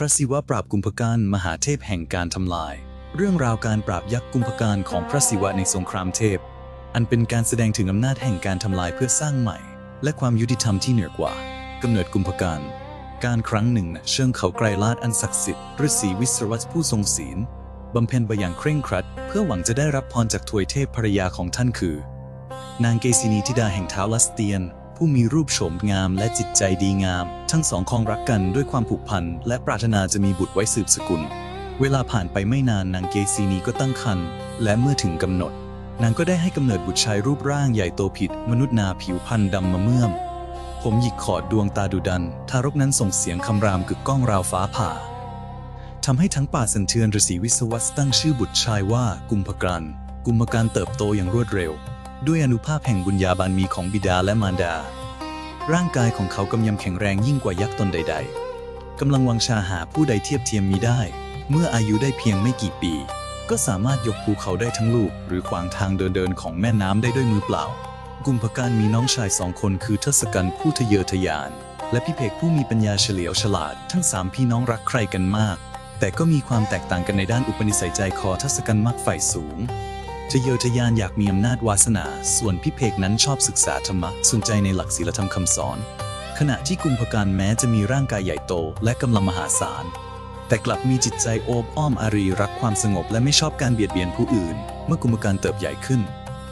พระศิวะปราบกุมภกันมหาเทพแห่งการทำลาย เรื่องราวการปราบยักษ์กุมภกันของพระศิวะในสงครามเทพ อันเป็นการแสดงถึงอำนาจแห่งการทำลายเพื่อสร้างใหม่ และความยุติธรรมที่เหนือกว่ากำเนิดกุมภกันการครั้งหนึ่งเชิงเขาไกรลาดอันศักดิ์สิทธิ์ฤาษีวิศวัตผู้ทรงศีลบำเพ็ญไปอย่างเคร่งครัด เพื่อหวังจะได้รับพรจากทวยเทพภรรยาของท่านคือ นางเกษินีธิดาแห่งเท้าลัสเตียน ผู้มีรูปโฉมงามและจิตใจดีงาม ทั้งสองคองรักกันด้วยความผูกพัน และปรารถนาจะมีบุตรไว้สืบสกุล เวลาผ่านไปไม่นานนางเกษินีก็ตั้งครรภ์และเมื่อถึงกำหนด นางก็ได้ให้กำเนิดบุตรชายรูปร่างใหญ่โตผิด มนุษย์นาผิวพรรณดำมะเมื่อม ผมหยิกขอดดวงตาดุดัน ทารกนั้นส่งเสียงคำรามกึกก้องราวฟ้าผ่าทำให้ทั้งป่าสันเทือนฤาษีวิศวัตตั้งชื่อบุตรชายว่ากุมภกันกุมภกันเติบโตอย่างรวดเร็ว ด้วยอนุภาพแห่งบุญญาบารมีของบิดาและมารดา ร่างกายของเขากำยำแข็งแรงยิ่งกว่ายักษ์ตนใด ๆกำลังวังชาหาผู้ใดเทียบเทียมมีได้ เมื่ออายุได้เพียงไม่กี่ปี ก็สามารถยกภูเขาได้ทั้งลูก หรือขวางทางเดินๆของแม่น้ำได้ด้วยมือเปล่า กุมภกันมีน้องชายสองคนคือทศกัณฐ์ผู้ทะเยอทะยาน และพิเภกผู้มีปัญญาเฉลียวฉลาด ทั้งสามพี่น้องรักใคร่กันมาก แต่ก็มีความแตกต่างกันในด้านอุปนิสัยใจคอทศกัณฐ์มักฝ่ายสูง ทะเยอทะยานอยากมีอำนาจวาสนา ส่วนพิเภกนั้นชอบศึกษาธรรมะ สนใจในหลักศีลธรรมคำสอน ขณะที่กุมภกันแม้จะมีร่างกายใหญ่โตและกำลังมหาศาล แต่กลับมีจิตใจโอบอ้อมอารีรักความสงบและไม่ชอบการเบียดเบียนผู้อื่น เมื่อกุมภกันเติบใหญ่ขึ้น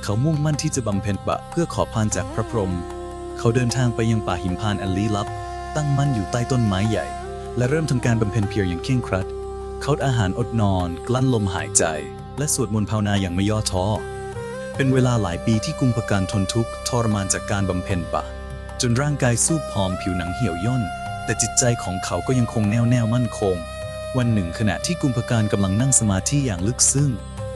เขามุ่งมั่นที่จะบำเพ็ญบะเพื่อขอพรจากพระพรหม เขาเดินทางไปยังป่าหิมพานต์อันลี้ลับ ตั้งมั่นอยู่ใต้ต้นไม้ใหญ่ และเริ่มทำการบำเพ็ญเพียรอย่างเคร่งครัด เขาอาหารอดนอน กลั้นลมหายใจ และสวดมนต์ภาวนาอย่างไม่ย่อท้อ เป็นเวลาหลายปีที่กุมภกันทนทุกข์ทรมานจากการบำเพ็ญบะจนร่างกายสู้ผอมผิวหนังเหี่ยวย่น แต่จิตใจของเขาก็ยังคงแน่วแน่มั่นคง วันหนึ่งขณะที่กุมภกันกำลังนั่งสมาธิอย่างลึกซึ้ง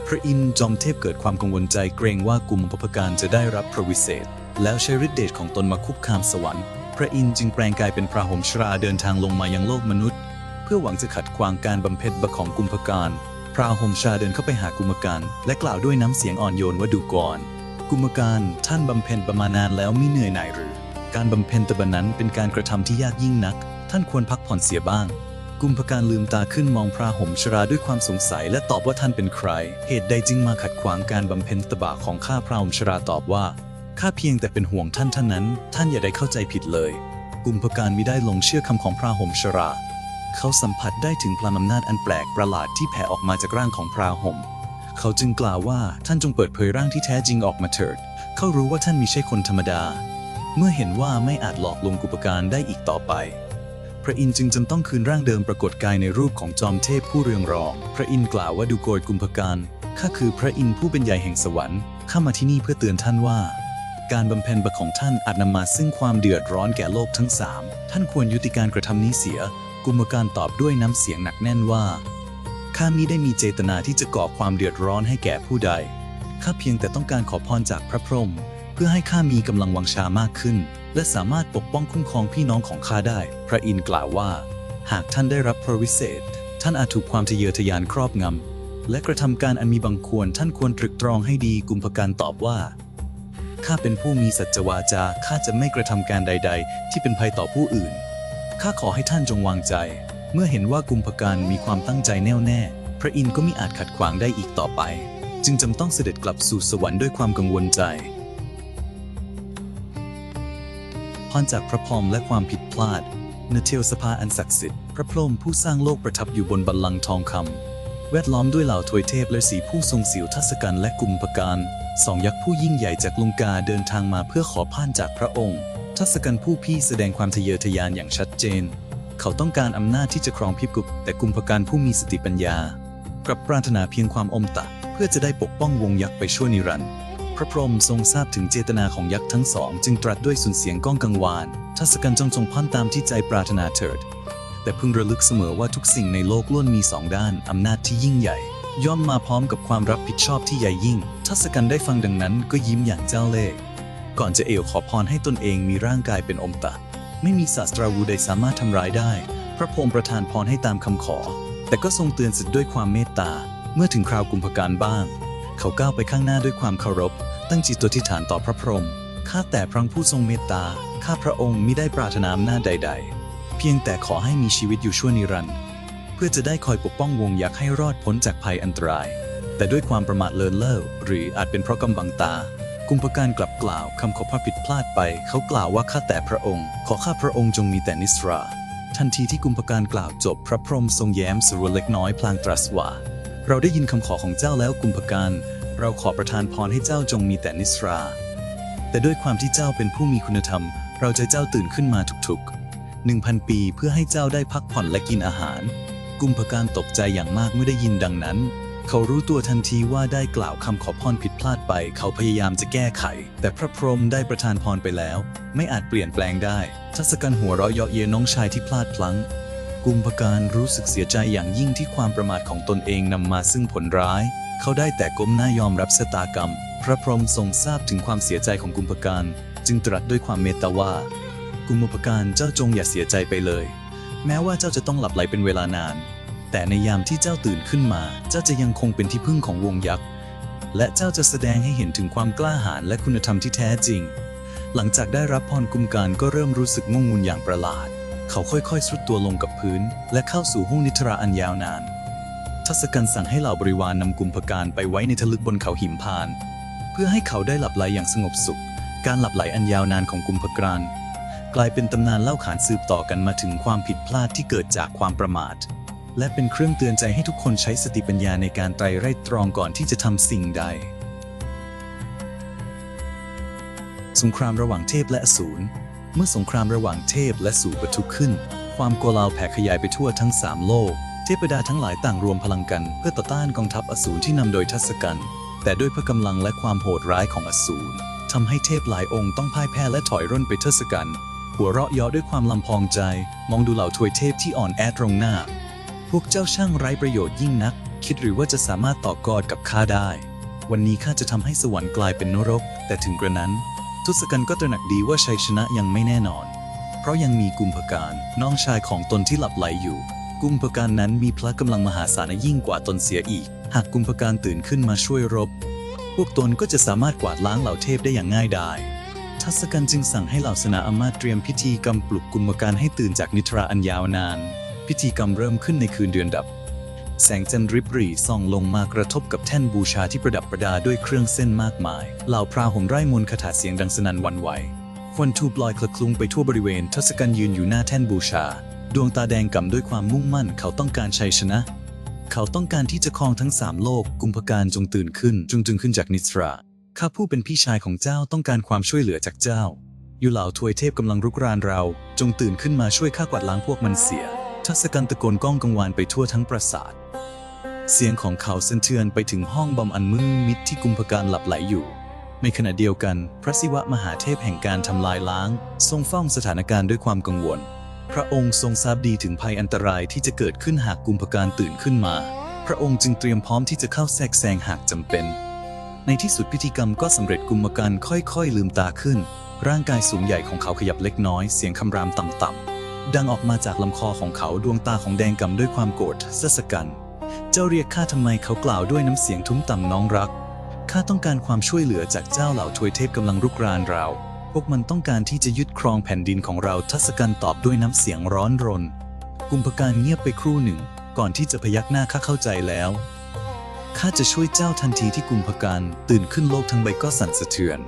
พระอินทร์จอมเทพเกิดความกังวลใจเกรงว่ากุมภกันจะได้รับพระวิเศษ แล้วใช้ฤทธิเดชของตนมาคุกคามสวรรค์ พระอินทร์จึงแปลงกายเป็นพระหมชราเดินทางลงมายังโลกมนุษย์ เพื่อหวังจะขัดขวางการบำเพ็ญบะของกุมภกัน พระหมชาเดินเข้าไปหากุมภกันและกล่าวด้วยน้ำเสียงอ่อนโยนว่าดูก่อน กุมภกันท่านบำเพ็ญประมานานแล้วมิเหนื่อยหน่ายหรือ การบำเพ็ญตบะนั้นเป็นการกระทำที่ยากยิ่งนัก ท่านควรพักผ่อนเสียบ้าง กุมภการลืมตาขึ้นมองพระหมชราด้วยความสงสัยและตอบว่าท่านเป็นใคร เหตุใดจึงมาขัดขวางการบำเพ็ญตบะของข้าพระหมชราตอบว่าข้าเพียงแต่เป็นห่วงท่านเท่านั้น ท่านอย่าได้เข้าใจผิดเลย กุมภการมิได้หลงเชื่อคำของพระหมชรา เขาสัมผัสได้ถึงพลังอำนาจอันแปลกประหลาดที่แผ่ออกมาจากร่างของพระหมเขาจึงกล่าวว่าท่านจงเปิดเผยร่างที่แท้จริงออกมาเถิด เขารู้ว่าท่านมิใช่คนธรรมดา เมื่อเห็นว่าไม่อาจหลอกลวงกุปการได้อีกต่อไปพระอินทร์จึงจำต้องคืนร่างเดิมปรากฏกายในรูปของจอมเทพผู้เรืองรอง พระอินทร์กล่าวว่าดูโกรธกุมภการข้าคือพระอินทร์ผู้เป็นใหญ่แห่งสวรรค์ ข้ามาที่นี่เพื่อเตือนท่านว่า การบำเพ็ญบะของท่านอาจนำมาซึ่งความเดือดร้อนแก่โลกทั้งสามท่านควรยุติการกระทำนี้เสีย กุมภการตอบด้วยน้ำเสียงหนักแน่นว่าข้ามิได้มีเจตนาที่จะก่อความเดือดร้อนให้แก่ผู้ใดข้าเพียงแต่ต้องการขอพรจากพระพรหมเพื่อให้ข้ามีกำลังวังชามากขึ้น และสามารถปกป้องคุ้มครองพี่น้องของข้าได้ พระอินทร์กล่าวว่า หากท่านได้รับพระวิเศษ ท่านอาจถูกความทะเยอทะยานครอบงำและกระทำการอันมีบังควรท่านควรตรึกตรองให้ดีกุมภการตอบว่าข้าเป็นผู้มีสัจวาจาข้าจะไม่กระทำการใด ๆ ที่เป็นภัยต่อผู้อื่น ข้าขอให้ท่านจงวางใจ เมื่อเห็นว่ากุมภการมีความตั้งใจแน่วแน่ พระอินทร์ก็มิอาจขัดขวางได้อีกต่อไป จึงจำต้องเสด็จกลับสู่สวรรค์ด้วยความกังวลใจพรจากพระพรมและความผิดพลาดเนเทลสภาอันศักดิ์สิทธิ์ พระพรหมผู้สร้างโลกประทับอยู่บนบัลลังก์ทองคำแวดล้อมด้วยเหล่าทวยเทพและสีผู้ทรงสิวทัศกันและกุมภการสองยักษ์ผู้ยิ่งใหญ่จากลุงกาเดินทางมาเพื่อขอผ่านจากพระองค์ ทัศกันผู้พี่แสดงความทะเยอทะยานอย่างชัดเจน เขาต้องการอำนาจที่จะครองพิภพแต่กุมภการผู้มีสติปัญญา กลับปรารถนาเพียงความอมตะ เพื่อจะได้ปกป้องวงยักษ์ไปชั่วนิรันดร์พระพรหมทรงทราบถึงเจตนาของยักษ์ทั้งสอง จึงตรัสด้วยสุนเสียงก้องกังวาน ทัศกันจงจงพันตามที่ใจปรารถนาเถิด แต่พึงระลึกเสมอว่าทุกสิ่งในโลกล้วนมีสองด้านอำนาจที่ยิ่งใหญ่ ย่อมมาพร้อมกับความรับผิดชอบที่ใหญ่ยิ่ง ทัศกันได้ฟังดังนั้นก็ยิ้มอย่างเจ้าเล่ห์ ก่อนจะเอวขอพรให้ตนเองมีร่างกายเป็นอมตะ ไม่มีศาสตราวุธใดสามารถทำร้ายได้ พระพรหมประทานพรให้ตามคำขอ แต่ก็ทรงเตือนสิทธิ์ด้วยความเมตตา เมื่อถึงคราวกุมภการบ้าง เขาก้าวไปข้างหน้าด้วยความเคารพ ตั้งจิตอธิษฐานต่อพระพรหมข้าแต่พระผู้ทรงเมตตาข้าพระองค์มิได้ปรารถนาอำนาจใด ๆ เพียงแต่ขอให้มีชีวิตอยู่ชั่วนิรันดร์พื่อจะได้คอยปกป้องวงยักษ์ให้รอดพ้นจากภัยอันตราย แต่ด้วยความประมาทเลินเล่อหรืออาจเป็นเพราะกำบังตา กุมภการกลับกล่าวคำขอพระผิดพลาดไป เขากล่าวว่าข้าแต่พระองค์ ขอข้าพระองค์จงมีแต่นิสรา ทันทีที่กุมภการกล่าวจบ พระพรหมทรงแย้มสรวนเล็กน้อยพลางตรัสว่า เราได้ยินคำขอของเจ้าแล้วกุมภการ เราขอประทานพรให้เจ้าจงมีแต่นิสรา แต่ด้วยความที่เจ้าเป็นผู้มีคุณธรรม เราจะเจ้าตื่นขึ้นมาทุกๆหนึ่งพันปีเพื่อให้เจ้าได้พักผ่อนและกินอาหาร กุมภการตกใจอย่างมากเมื่อได้ยินดังนั้น เขารู้ตัวทันทีว่าได้กล่าวคำขอพรผิดพลาดไป เขาพยายามจะแก้ไข แต่พระพรหมได้ประทานพรไปแล้ว ไม่อาจเปลี่ยนแปลงได้ ทัศกัณหัวเราะเยาะเย้ยน้องชายที่พลาดพลั้ง กุมภการรู้สึกเสียใจอย่างยิ่งที่ความประมาทของตนเองนำมาซึ่งผลร้าย เขาได้แต่ก้มหน้ายอมรับชะตากรรม พระพรหมทรงทราบถึงความเสียใจของกุมภการ จึงตรัสด้วยความเมตตาว่า กุมภการเจ้าจงอย่าเสียใจไปเลย แม้ว่าเจ้าจะต้องหลับไหลเป็นเวลานาน แต่ในยามที่เจ้าตื่นขึ้นมา เจ้าจะยังคงเป็นที่พึ่งของวงยักษ์ และเจ้าจะแสดงให้เห็นถึงความกล้าหาญและคุณธรรมที่แท้จริง หลังจากได้รับพรกุมการก็เริ่มรู้สึกงงงุนอย่างประหลาด เขาค่อยๆสุดตัวลงกับพื้น และเข้าสู่ห้องนิทราอันยาวนาน ทัศกัณฐ์สั่งให้เหล่าบริวารนำกุมภการไปไว้ในทะลึกบนเขาหิมพานต์เพื่อให้เขาได้หลับไหลอย่างสงบสุข การหลับไหลอันยาวนานของกุมภการกลายเป็นตำนานเล่าขานสืบต่อกันมาถึงความผิดพลาดที่เกิดจากความประมาท และเป็นเครื่องเตือนใจให้ทุกคนใช้สติปัญญาในการไตรไร่ตรองก่อนที่จะทำสิ่งใด สงครามระหว่างเทพและอสูร เมื่อสงครามระหว่างเทพและสูรประทุขึ้น ความโกลาหลแผ่ขยายไปทั่วทั้งสามโลก เทพดาทั้งหลายต่างรวมพลังกัน เพื่อต่อต้านกองทัพอสูรที่นำโดยทัศกัณฐ์แต่ด้วยพระกำลังและความโหดร้ายของอสูรทำให้เทพหลายองค์ต้องพ่ายแพ้และถอยร่นไปเทศกัณฐ์หัวเราะเยาะด้วยความลำพองใจ มองดูเหล่าทวยเทพที่อ่อนแอตรงหน้า พวกเจ้าช่างไร้ประโยชน์ยิ่งนัก คิดหรือว่าจะสามารถต่อกรกับข้าได้ วันนี้ข้าจะทำให้สวรรค์กลายเป็นนรก แต่ถึงกระนั้น ทุศกัณฐ์ก็ตระหนักดีว่าชัยชนะยังไม่แน่นอน เพราะยังมีกุมภการน้องชายของตนที่หลับไหลอยู่ กุมภการนั้นมีพละกำลังมหาศาลยิ่งกว่าตนเสียอีก หากกุมภการตื่นขึ้นมาช่วยรบ พวกตนก็จะสามารถกวาดล้างเหล่าเทพได้อย่างง่ายดายทัศกัณฐ์จึงสั่งให้เหล่าสนาอามาตเตรียมพิธีกรรมปลุกกุมภการให้ตื่นจากนิทราอันยาวนาน พิธีกรรมเริ่มขึ้นในคืนเดือนดับ แสงจันทร์ริบหรี่ส่องลงมากระทบกับแท่นบูชาที่ประดับประดาด้วยเครื่องเส้นมากมาย เหล่าพราห่มไร่มนต์คาถาเสียงดังสนั่นวันไหวควันทูบลอยคละคลุ้งไปทั่วบริเวณทศกัณฐ์ยืนอยู่หน้าแท่นบูชา ดวงตาแดงก่ำด้วยความมุ่งมั่นเขาต้องการชัยชนะ เขาต้องการที่จะครองทั้งสามโลก กุมภการจงตื่นขึ้นจงจึงขึ้นจากนิทราข้าผู้เป็นพี่ชายของเจ้าต้องการความช่วยเหลือจากเจ้า อยู่เหล่าทวยเทพกำลังรุกรานเรา จงตื่นขึ้นมาช่วยข้ากวาดล้างพวกมันเสีย ทศกัณฐ์ตะโกนก้องกังวานไปทั่วทั้งปราสาท เสียงของเขาสะเทือนไปถึงห้องบำอันมืดมิดที่กุมภการหลับไหลอยู่ ในขณะเดียวกัน พระศิวะมหาเทพแห่งการทำลายล้าง ทรงเฝ้าสถานการณ์ด้วยความกังวล พระองค์ทรงทราบดีถึงภัยอันตรายที่จะเกิดขึ้นหากกุมภการตื่นขึ้นมา พระองค์จึงเตรียมพร้อมที่จะเข้าแทรกแซงหากจำเป็น ในที่สุดพิธีกรรมก็สำเร็จกุมภการค่อยๆ ลืมตาขึ้น ร่างกายสูงใหญ่ของเขาขยับเล็กน้อย เสียงคำรามต่ำๆ ดังออกมาจากลำคอของเขาดวงตาของแดงกำด้วยความโกรธสะสกัน เจ้าเรียกข้าทำไมเขากล่าวด้วยน้ำเสียงทุ้มต่ำน้องรัก ข้าต้องการความช่วยเหลือจากเจ้าเหล่าทวยเทพกำลังรุกรานเรา พวกมันต้องการที่จะยึดครองแผ่นดินของเราทัศกันตอบด้วยน้ำเสียงร้อนรน กุมภการเงียบไปครู่หนึ่ง ก่อนที่จะพยักหน้าข้าเข้าใจแล้ว ข้าจะช่วยเจ้าทันทีที่กุมภการตื่นขึ้นโลกทั้งใบก็สั่นสะเทือน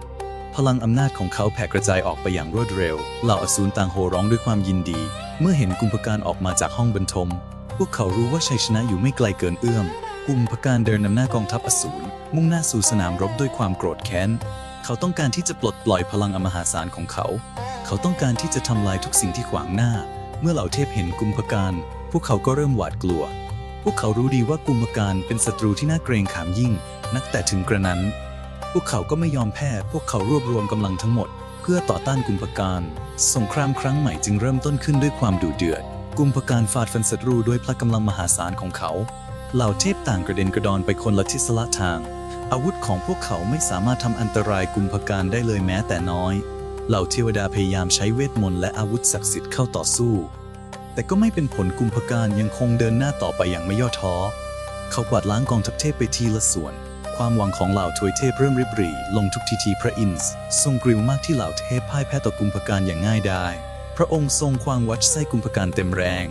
พลังอำนาจของเขาแผ่กระจายออกไปอย่างรวดเร็ว เหล่าอสูรต่างโห่ร้องด้วยความยินดี เมื่อเห็นกุมภการออกมาจากห้องบรรทม พวกเขารู้ว่าชัยชนะอยู่ไม่ไกลเกินเอื้อม กุมภการเดินนำหน้ากองทัพอสูร มุ่งหน้าสู่สนามรบด้วยความโกรธแค้น เขาต้องการที่จะปลดปล่อยพลังอมหาศาลของเขา เขาต้องการที่จะทำลายทุกสิ่งที่ขวางหน้า เมื่อเหล่าเทพเห็นกุมภการ พวกเขาก็เริ่มหวาดกลัว พวกเขารู้ดีว่ากุมภการเป็นศัตรูที่น่าเกรงขามยิ่ง นักแต่ถึงกระนั้น พวกเขาก็ไม่ยอมแพ้ พวกเขารวบรวมกำลังทั้งหมด เพื่อต่อต้านกุมภการ สงครามครั้งใหม่จึงเริ่มต้นขึ้นด้วยความดุเดือด กุมภการฟาดฟันศัตรูด้วยพละกำลังมหาศาลของเขา เหล่าเทพต่างกระเด็นกระดอนไปคนละทิศละทาง อาวุธของพวกเขาไม่สามารถทำอันตรายกุมภการได้เลยแม้แต่น้อย เหล่าเทวดาพยายามใช้เวทมนต์และอาวุธศักดิ์สิทธิ์เข้าต่อสู้ แต่ก็ไม่เป็นผลกุมภการยังคงเดินหน้าต่อไปอย่างไม่ย่อท้อ เขากวาดล้างกองทัพเทพไปทีละส่วน ความหวังของเหล่าทวยเทพเริ่มริบหรี่ลงทุกทีทีพระอินทร์ทรงกริวมากที่เหล่าเทพพ่ายแพ้ต่อกุมภการอย่างง่ายดายพระองค์ทรงควางวัดไส้กุมภการเต็มแรง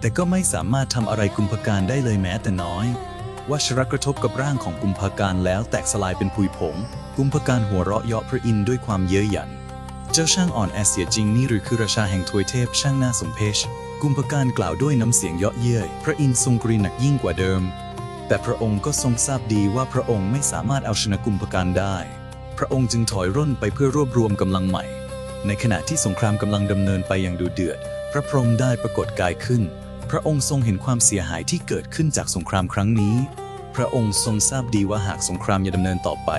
แต่ก็ไม่สามารถทำอะไรกุมภการได้เลยแม้แต่น้อยวัชรกระทบกับร่างของกุมภการแล้วแตกสลายเป็นผุยผง กุมภการหัวเราะเยาะพระอินทร์ด้วยความเย้ยหยัน เจ้าช่างอ่อนแอเสียจริงนี่หรือคือราชาแห่งทวยเทพช่างน่าสมเพช กุมภการกล่าวด้วยน้ำเสียงเยาะเย้ยพระอินทร์ทรงกรีหนักยิ่งกว่าเดิม แต่พระองค์ก็ทรงทราบดีว่าพระองค์ไม่สามารถเอาชนะกุมภการได้ พระองค์จึงถอยร่นไปเพื่อรวบรวมกำลังใหม่ ในขณะที่สงครามกำลังดำเนินไปอย่างดูเดือด พระพรหมได้ปรากฏกายขึ้น พระองค์ทรงเห็นความเสียหายที่เกิดขึ้นจากสงครามครั้งนี้ พระองค์ทรงทราบดีว่าหากสงครามยังดำเนินต่อไป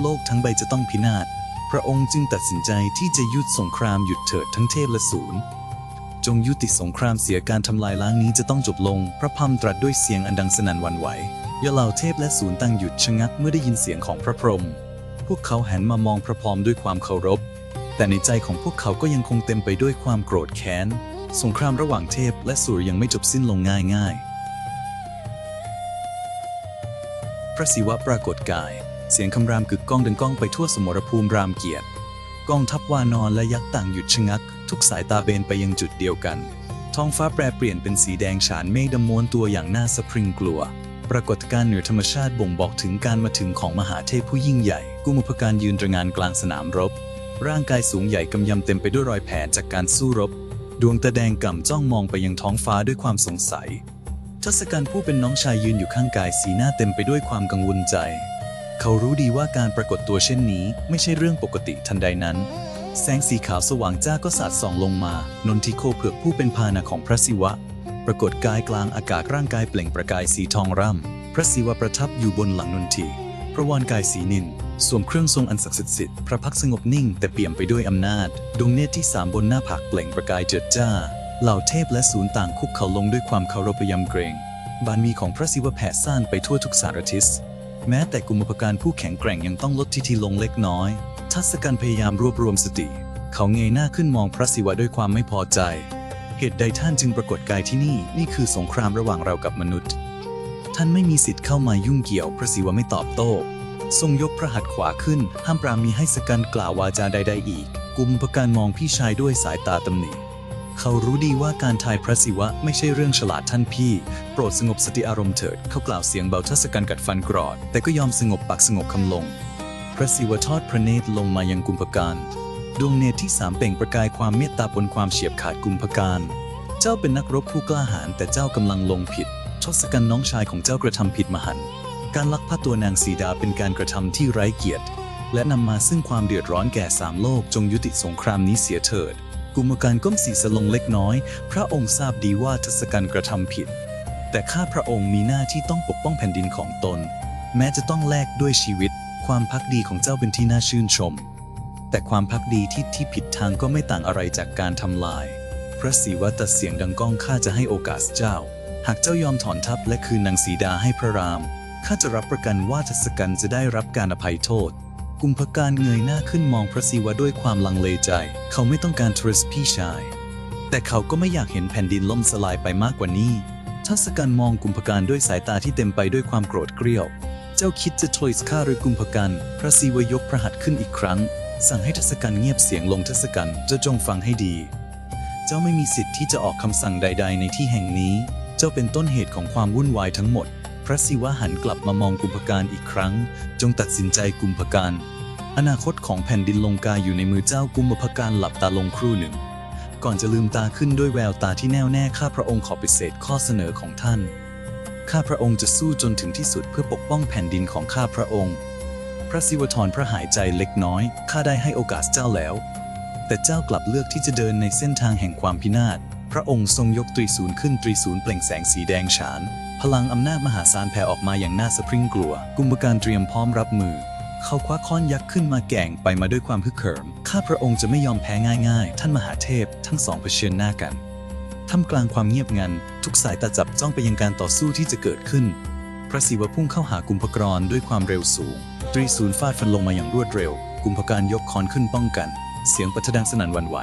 โลกทั้งใบจะต้องพินาศ พระองค์จึงตัดสินใจที่จะยุติสงครามหยุดเถิดทั้งเทพและศูนย์ จงยุติสงครามเสียการทำลายล้างนี้จะต้องจบลง พระพัมตรัสด้วยเสียงอันดังสนั่นวันไหวยาเหล่าเทพและศูนย์ตั้งหยุดชะงักเมื่อได้ยินเสียงของพระพรหมพวกเขาหันมามองพระพรหมด้วยความเคารพ แต่ในใจของพวกเขาก็ยังคงเต็มไปด้วยความโกรธแค้น สงครามระหว่างเทพและสุรยังไม่จบสิ้นลงง่ายๆ พระศิวะปรากฏกาย เสียงคำรามกึกก้องดังก้องไปทั่วสมรภูมิรามเกียรติกองทัพวานอนและยักษ์ต่างหยุดชะงัก ทุกสายตาเบนไปยังจุดเดียวกัน ท้องฟ้าแปรเปลี่ยนเป็นสีแดงฉานเมฆดำม้วนตัวอย่างน่าสะพรึงกลัว ปรากฏการณ์เหนือธรรมชาติบ่งบอกถึงการมาถึงของมหาเทพผู้ยิ่งใหญ่ กุมุพการยืนตระงานกลางสนามรบ ร่างกายสูงใหญ่กำยำเต็มไปด้วยรอยแผลจากการสู้รบ ดวงตาแดงก่ำจ้องมองไปยังท้องฟ้าด้วยความสงสัยทศกัณฐ์ผู้เป็นน้องชายยืนอยู่ข้างกายสีหน้าเต็มไปด้วยความกังวลใจ เขารู้ดีว่าการปรากฏตัวเช่นนี้ไม่ใช่เรื่องปกติทันใดนั้น แสงสีขาวสว่างจ้าก็สาดส่องลงมา นนทิโคเผือกผู้เป็นพานะของพระศิวะ ปรากฏกายกลางอากาศร่างกายเปล่งประกายสีทองร่ำ พระศิวะประทับอยู่บนหลังนนทีพระวรกายสีนินสวมเครื่องทรงอันศักดิ์สิทธิ์ พระพักสงบนิ่งแต่เปี่ยมไปด้วยอำนาจ ดวงเนตรที่สามบนหน้าผากเปล่งประกายเจิดจ้า เหล่าเทพและศูนย์ต่างคุกเข่าลงด้วยความเคารพยำเกรง บารมีของพระศิวะแผ่ซ่านไปทั่วทุกสารทิศ แม้แต่กุมอุปการผู้แข็งแกร่งยังต้องลดทิฐิลงเล็กน้อย ทัศกัณฐ์พยายามรวบรวมสติ เขาเงยหน้าขึ้นมองพระศิวะด้วยความไม่พอใจ เหตุใดท่านจึงปรากฏกายที่นี่ นี่คือสงครามระหว่างเรากับมนุษย์ ท่านไม่มีสิทธิ์เข้ามายุ่งเกี่ยว พระศิวะไม่ตอบโต้ ทรงยกพระหัตถ์ขวาขึ้น ห้ามปรามมีให้สกันกล่าววาจาใด ๆ อีก กุมภการมองพี่ชายด้วยสายตาตำหนิ เขารู้ดีว่าการทายพระศิวะไม่ใช่เรื่องฉลาดท่านพี่ โปรดสงบสติอารมณ์เถิด เขากล่าวเสียงเบาทัศกันกัดฟันกรอด แต่ก็ยอมสงบปากสงบคำลง ระศิวทอดพระเนตรลงมายังกุมภการดวงเนตรที่สามเปล่งประกายความเมตตาบนความเฉียบขาดกุมภการ เจ้าเป็นนักรบผู้กล้าหาญแต่เจ้ากำลังลงผิดทศกัณฐ์น้องชายของเจ้ากระทำผิดมหันต์การลักพาตัวนางสีดาเป็นการกระทำที่ไร้เกียรติ และนำมาซึ่งความเดือดร้อนแก่สามโลกจงยุติสงครามนี้เสียเถิด กุมการก้มศีรษะลงเล็กน้อย พระองค์ทราบดีว่าทศกัณฐ์กระทำผิด แต่ข้าพระองค์มีหน้าที่ต้องปกป้องแผ่นดินของตน แม้จะต้องแลกด้วยชีวิต ความพักดีของเจ้าเป็นที่น่าชื่นชม แต่ความพักดีที่ที่ผิดทางก็ไม่ต่างอะไรจากการทำลาย พระศิวะตัดเสียงดังก้องข้าจะให้โอกาสเจ้า หากเจ้ายอมถอนทัพและคืนนางสีดาให้พระรามข้าจะรับประกันว่าทศกัณฐ์จะได้รับการอภัยโทษ กุมภการเงยหน้าขึ้นมองพระศิวะด้วยความลังเลใจ เขาไม่ต้องการทริสพี่ชาย แต่เขาก็ไม่อยากเห็นแผ่นดินล่มสลายไปมากกว่านี้ทศกัณฐ์มองกุมภการด้วยสายตาที่เต็มไปด้วยความโกรธเกรี้ยว เจ้าคิดจะทอยส์ข้าหรือกุมภการพระศิวะยกพระหัตถ์ขึ้นอีกครั้ง สั่งให้ทศกัณฐ์เงียบเสียงลงทศกัณฐ์จะจงฟังให้ดี เจ้าไม่มีสิทธิ์ที่จะออกคำสั่งใด ๆ ในที่แห่งนี้ เจ้าเป็นต้นเหตุของความวุ่นวายทั้งหมด พระศิวะหันกลับมามองกุมภการอีกครั้ง จงตัดสินใจกุมภการอนาคตของแผ่นดินลงกาอยู่ในมือเจ้ากุมภการหลับตาลงครู่หนึ่ง ก่อนจะลืมตาขึ้นด้วยแววตาที่แน่วแน่ข้าพระองค์ขอปฏิเสธข้อเสนอของท่าน ข้าพระองค์จะสู้จนถึงที่สุดเพื่อปกป้องแผ่นดินของข้าพระองค์ พระศิวธรพระหายใจเล็กน้อย ข้าได้ให้โอกาสเจ้าแล้ว แต่เจ้ากลับเลือกที่จะเดินในเส้นทางแห่งความพินาศ พระองค์ทรงยกตรีศูนย์ขึ้นตรีศูนย์เปล่งแสงสีแดงฉาน พลังอำนาจมหาศาลแผ่ออกมาอย่างน่าสะพรึงกลัว กุมภการเตรียมพร้อมรับมือ เขาคว้าค้อนยักษ์ขึ้นมาแก่งไปมาด้วยความฮึกเหิม ข้าพระองค์จะไม่ยอมแพ้ง่าย ๆ ท่านมหาเทพ ทั้งสองเผชิญหน้ากัน ท่ามกลางความเงียบงัน ทุกสายตาจับจ้องไปยังการต่อสู้ที่จะเกิดขึ้น พระศิวะพุ่งเข้าหากุมภกรด้วยความเร็วสูง ตรีศูนย์ฟาดฟันลงมาอย่างรวดเร็ว กุมภการยกคอนขึ้นป้องกัน เสียงปัทดังสนั่นวันไหว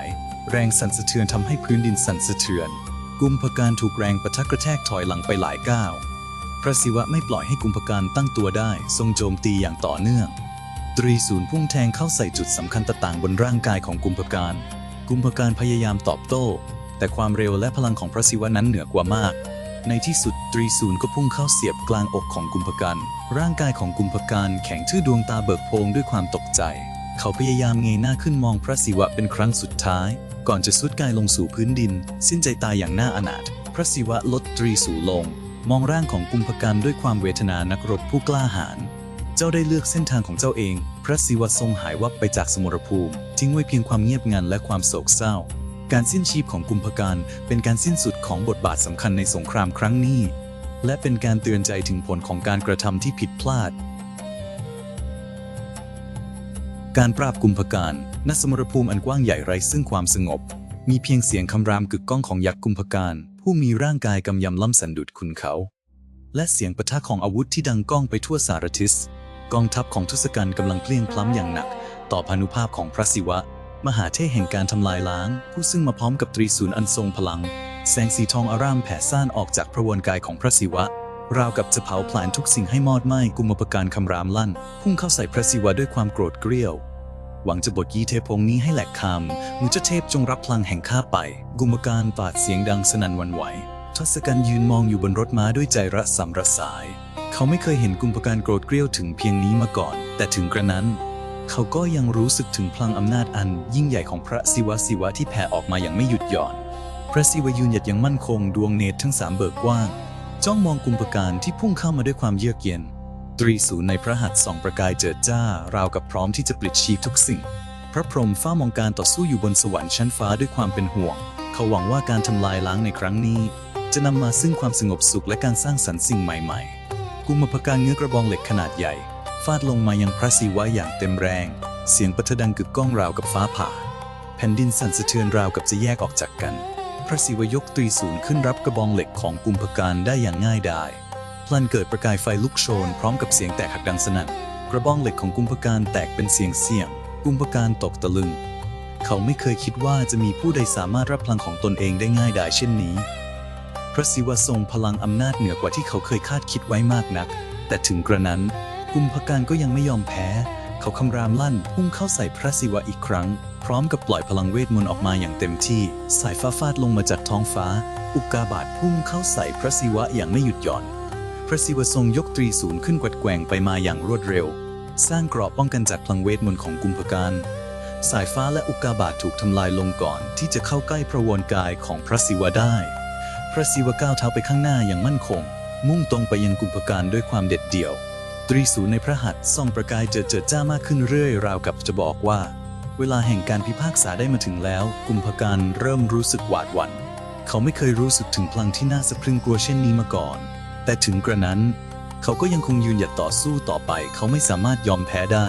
แรงสั่นสะเทือนทำให้พื้นดินสั่นสะเทือน กุมภการถูกแรงปะทะกระแทกถอยหลังไปหลายก้าว พระศิวะไม่ปล่อยให้กุมภการตั้งตัวได้ ทรงโจมตีอย่างต่อเนื่อง ตรีศูนย์พุ่งแทงเข้าใส่จุดสำคัญต่างๆบนร่างกายของกุมภการ กุมภการพยายามตอบโต้ แต่ความเร็วและพลังของพระศิวะนั้นเหนือกว่ามาก ในที่สุดตรีศูนย์ก็พุ่งเข้าเสียบกลางอกของกุมภกันร่างกายของกุมภกันแข็งทื่อดวงตาเบิกโพลงด้วยความตกใจ เขาพยายามเงยหน้าขึ้นมองพระศิวะเป็นครั้งสุดท้าย ก่อนจะสุดกายลงสู่พื้นดิน สิ้นใจตายอย่างน่าอนาถพระศิวะลดตรีสูลง มองร่างของกุมภกันด้วยความเวทนานักรบผู้กล้าหาญเจ้าได้เลือกเส้นทางของเจ้าเอง พระศิวะทรงหายวับไปจากสมรภูมิ ทิ้งไว้เพียงความเงียบงันและความโศกเศร้า การสิ้นชีพของกุมภการเป็นการสิ้นสุดของบทบาทสำคัญในสงครามครั้งนี้ และเป็นการเตือนใจถึงผลของการกระทำที่ผิดพลาด การปราบกุมภการณสมรภูมิอันกว้างใหญ่ไร้ซึ่งความสงบ มีเพียงเสียงคำรามกึกก้องของยักษ์กุมภการ ผู้มีร่างกายกำยำล่ำสันดุดคุณเขา และเสียงปะทะของอาวุธที่ดังก้องไปทั่วสารทิศกองทัพของทศกัณฐ์กำลังเพลียงพล้ำอย่างหนัก ต่อพานุภาพของพระศิวะ มหาเทพแห่งการทำลายล้าง ผู้ซึ่งมาพร้อมกับตรีศูนย์อันทรงพลัง แสงสีทองอารามแผ่ซ่านออกจากพระวรกายของพระศิวะ ราวกับจะเผาผลาญทุกสิ่งให้มอดไหม้กุมภการคำรามลั่น พุ่งเข้าใส่พระศิวะด้วยความโกรธเกรี้ยว หวังจะบดยีเทพองค์นี้ให้แหลกคำมุจเทพจงรับพลังแห่งข้าไป กุมภการปาดเสียงดังสนั่นวันไหวทศกัณฐ์ยืนมองอยู่บนรถม้าด้วยใจระสำระสาย เขาไม่เคยเห็นกุมภการโกรธเกรี้ยวถึงเพียงนี้มาก่อน แต่ถึงกระนั้น เขาก็ยังรู้สึกถึงพลังอำนาจอันยิ่งใหญ่ของพระศิวะศิวะที่แผ่ออกมาอย่างไม่หยุดหย่อน พระศิวะยืนหยัดอย่างมั่นคงดวงเนตรทั้งสามเบิกกว้าง จ้องมองกุมภการที่พุ่งเข้ามาด้วยความเยือกเย็น ตรีศูนย์ในพระหัตถ์ส่องประกายเจิดจ้า ราวกับพร้อมที่จะปลิดชีพทุกสิ่ง พระพรหมเฝ้ามองการต่อสู้อยู่บนสวรรค์ชั้นฟ้าด้วยความเป็นห่วง เขาหวังว่าการทำลายล้างในครั้งนี้ จะนำมาซึ่งความสงบสุขและการสร้างสรรค์สิ่งใหม่ ๆ กุมภการเงื้อกระบองเหล็กขนาดใหญ่าดลงมายังพระศิวะอย่างเต็มแรง เสียงปะทะดังกึกก้องราวกับฟ้าผ่า แผ่นดินสั่นสะเทือนราวกับจะแยกออกจากกัน พระศิวะยกตรีศูนย์ขึ้นรับกระบองเหล็กของกุมภการได้อย่างง่ายดายพลันเกิดประกายไฟลุกโชนพร้อมกับเสียงแตกหักดังสนั่นกระบองเหล็กของกุมภการแตกเป็นเสียงเสียง กุมภการตกตะลึง เขาไม่เคยคิดว่าจะมีผู้ใดสามารถรับพลังของตนเองได้ง่ายดายเช่นนี้ พระศิวะทรงพลังอำนาจเหนือกว่าที่เขาเคยคาดคิดไว้มากนัก แต่ถึงกระนั้น กุมภการก็ยังไม่ยอมแพ้ เขาคำรามลั่นพุ่งเข้าใส่พระศิวะอีกครั้ง พร้อมกับปล่อยพลังเวทมนต์ออกมาอย่างเต็มที่ สายฟ้าฟาดลงมาจากท้องฟ้า อุกาบาตพุ่งเข้าใส่พระศิวะอย่างไม่หยุดหย่อน พระศิวะทรงยกตรีศูนย์ขึ้นกวัดแกว่งไปมาอย่างรวดเร็ว สร้างเกราะป้องกันจากพลังเวทมนต์ของกุมภการสายฟ้าและอุกกาบาตถูกทำลายลงก่อนที่จะเข้าใกล้พระวรกายของพระศิวะได้ พระศิวะก้าวเท้าไปข้างหน้าอย่างมั่นคง มุ่งตรงไปยังกุมภการด้วยความเด็ดเดี่ยว ตรีศูนย์ในพระหัตถ์ส่องประกายเจิดเจิดจ้ามากขึ้นเรื่อยราวกับจะบอกว่า เวลาแห่งการพิพากษาได้มาถึงแล้ว กุมภการเริ่มรู้สึกหวาดหวัน่นเขาไม่เคยรู้สึกถึงพลังที่น่าสะพรึงกลัวเช่นนี้มาก่อน แต่ถึงกระนั้น เขาก็ยังคงยืนหยัดต่อสู้ต่อไป เขาไม่สามารถยอมแพ้ได้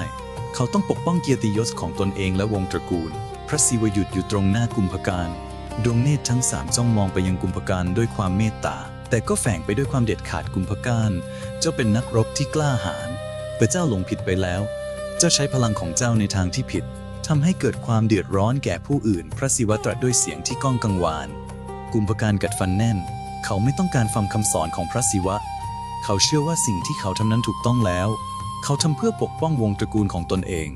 เขาต้องปกป้องเกียรติยศของตนเองและวงตระกูล พระศิวหยุดอยู่ตรงหน้ากุมภการ ดวงเนตรทั้งสามจ้องมองไปยังกุมภการด้วยความเมตตา แต่ก็แฝงไปด้วยความเด็ดขาดกุมภการ เจ้าเป็นนักรบที่กล้าหาญแต่เจ้าหลงผิดไปแล้ว เจ้าใช้พลังของเจ้าในทางที่ผิดทำให้เกิดความเดือดร้อนแก่ผู้อื่น พระศิวะตรัสด้วยเสียงที่ก้องกังวาน กุมภการกัดฟันแน่น เขาไม่ต้องการฟังคำสอนของพระศิวะ เขาเชื่อว่าสิ่งที่เขาทำนั้นถูกต้องแล้ว เขาทำเพื่อปกป้องวงตระกูลของตนเอง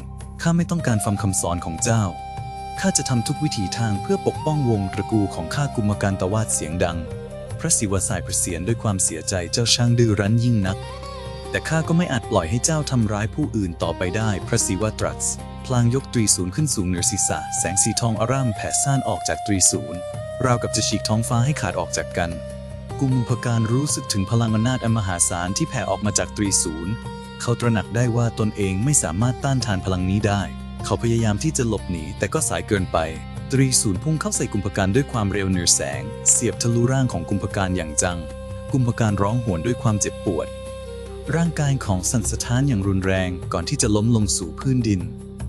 ข้าไม่ต้องการฟังคำสอนของเจ้า ข้าจะทำทุกวิถีทางเพื่อปกป้องวงตระกูลของข้ากุมการตวาดเสียงดัง พระศิวะสายประเสียนด้วยความเสียใจเจ้าช่างดื้อรั้นยิ่งนัก แต่ข้าก็ไม่อาจปล่อยให้เจ้าทำร้ายผู้อื่นต่อไปได้ พระศิวะตรัส พลางยกตรีศูนย์ขึ้นสูงเหนือศีรษะ แสงสีทองอร่ามแผ่ซ่านออกจากตรีศูนย์ราวกับจะฉีกท้องฟ้าให้ขาดออกจากกัน กุมภการรู้สึกถึงพลังอำนาจอันมหาศาลที่แผ่ออกมาจากตรีศูนย์เขาตระหนักได้ว่าตนเองไม่สามารถต้านทานพลังนี้ได้ เขาพยายามที่จะหลบหนีแต่ก็สายเกินไป ตรีศูนย์พุ่งเข้าใส่กุมภการด้วยความเร็วเหนือแสง เสียบทะลุร่างของกุมภการอย่างจัง กุมภการร้องโหวนด้วยความเจ็บปวด ร่างกายของสันสะท้านอย่างรุนแรงก่อนที่จะล้มลงสู่พื้นดิน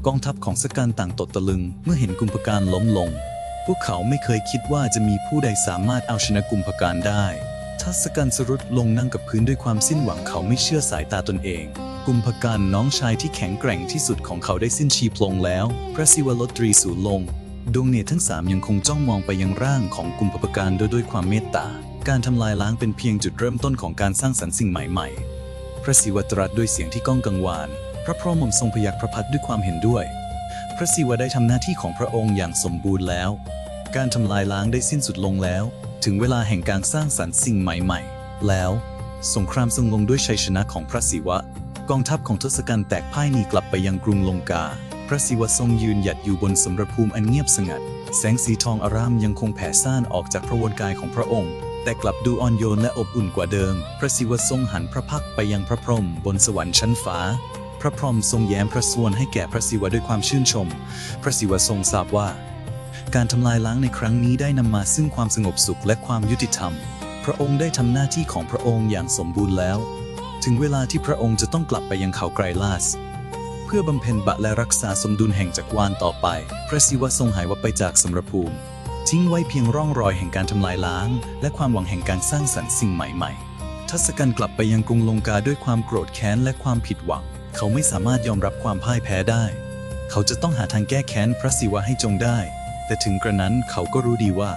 กองทัพของสกันต่างตดตะลึง เมื่อเห็นกุมภการล้มลง พวกเขาไม่เคยคิดว่าจะมีผู้ใดสามารถเอาชนะกุมภการได้ทัศกันสรุดลงนั่งกับพื้นด้วยความสิ้นหวังเขาไม่เชื่อสายตาตนเอง กุมภการน้องชายที่แข็งแกร่งที่สุดของเขาได้สิ้นชีพลงแล้ว พระศิวลดตรีสูญลง ดวงเนตรทั้งสามยังคงจ้องมองไปยังร่างของกุมภการโดยด้วยความเมตตา การทำลายล้างเป็นเพียงจุดเริ่มต้นของการสร้างสรรค์สิ่งใหม่ๆ พระศิวะตรัสด้วยเสียงที่ก้องกังวาน พระพรหมทรงพยักพระพักด้วยความเห็นด้วย พระศิวะได้ทำหน้าที่ของพระองค์อย่างสมบูรณ์แล้ว การทำลายล้างได้สิ้นสุดลงแล้ว ถึงเวลาแห่งการสร้างสรรค์สิ่งใหม่ ๆ แล้ว สงครามทรงลงด้วยชัยชนะของพระศิวะ กองทัพของทศกัณฐ์แตกพ่ายหนีกลับไปยังกรุงลงกา พระศิวะทรงยืนหยัดอยู่บนสมรภูมิอันเงียบสงัด แสงสีทองอารามยังคงแผ่ซ่านออกจากพระวรกายของพระองค์ แต่กลับดูอ่อนโยนและอบอุ่นกว่าเดิม พระศิวะทรงหันพระพักไปยังพระพรหมบนสวรรค์ชั้นฟ้า พระพรหมทรงแย้มพระสวรให้แก่พระศิวะด้วยความชื่นชม พระศิวะทรงทราบว่า การทำลายล้างในครั้งนี้ได้นำมาซึ่งความสงบสุขและความยุติธรรม พระองค์ได้ทำหน้าที่ของพระองค์อย่างสมบูรณ์แล้ว ถึงเวลาที่พระองค์จะต้องกลับไปยังเขาไกรลาส เพื่อบำเพ็ญบะและรักษาสมดุลแห่งจักรวาลต่อไป พระศิวะทรงหายวับไปจากสมรภูมิ ทิ้งไว้เพียงร่องรอยแห่งการทำลายล้าง และความหวังแห่งการสร้างสรรค์สิ่งใหม่ๆ ทัศกัณฐ์กลับไปยังกรุงลงกาด้วยความโกรธแค้นและความผิดหวัง เขาไม่สามารถยอมรับความพ่ายแพ้ได้ เขาจะต้องหาทางแก้แค้นพระศิวะให้จงได้ แต่ถึงกระนั้นเขาก็รู้ดีว่า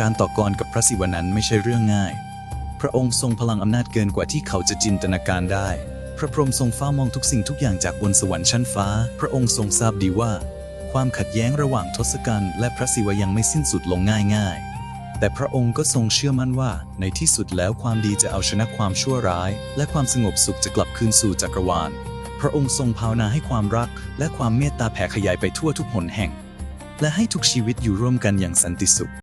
การต่อกรกับพระศิวะนั้นไม่ใช่เรื่องง่าย พระองค์ทรงพลังอำนาจเกินกว่าที่เขาจะจินตนาการได้ พระพรหมทรงเฝ้ามองทุกสิ่งทุกอย่างจากบนสวรรค์ชั้นฟ้า พระองค์ทรงทราบดีว่า ความขัดแย้งระหว่างทศกัณฐ์และพระศิวะยังไม่สิ้นสุดลงง่ายๆ แต่พระองค์ก็ทรงเชื่อมั่นว่า ในที่สุดแล้วความดีจะเอาชนะความชั่วร้าย และความสงบสุขจะกลับคืนสู่จักรวาล พระองค์ทรงภาวนาให้ความรัก และความเมตตาแผ่ขยายไปทั่วทุกหนแห่ง และให้ทุกชีวิตอยู่ร่วมกันอย่างสันติสุข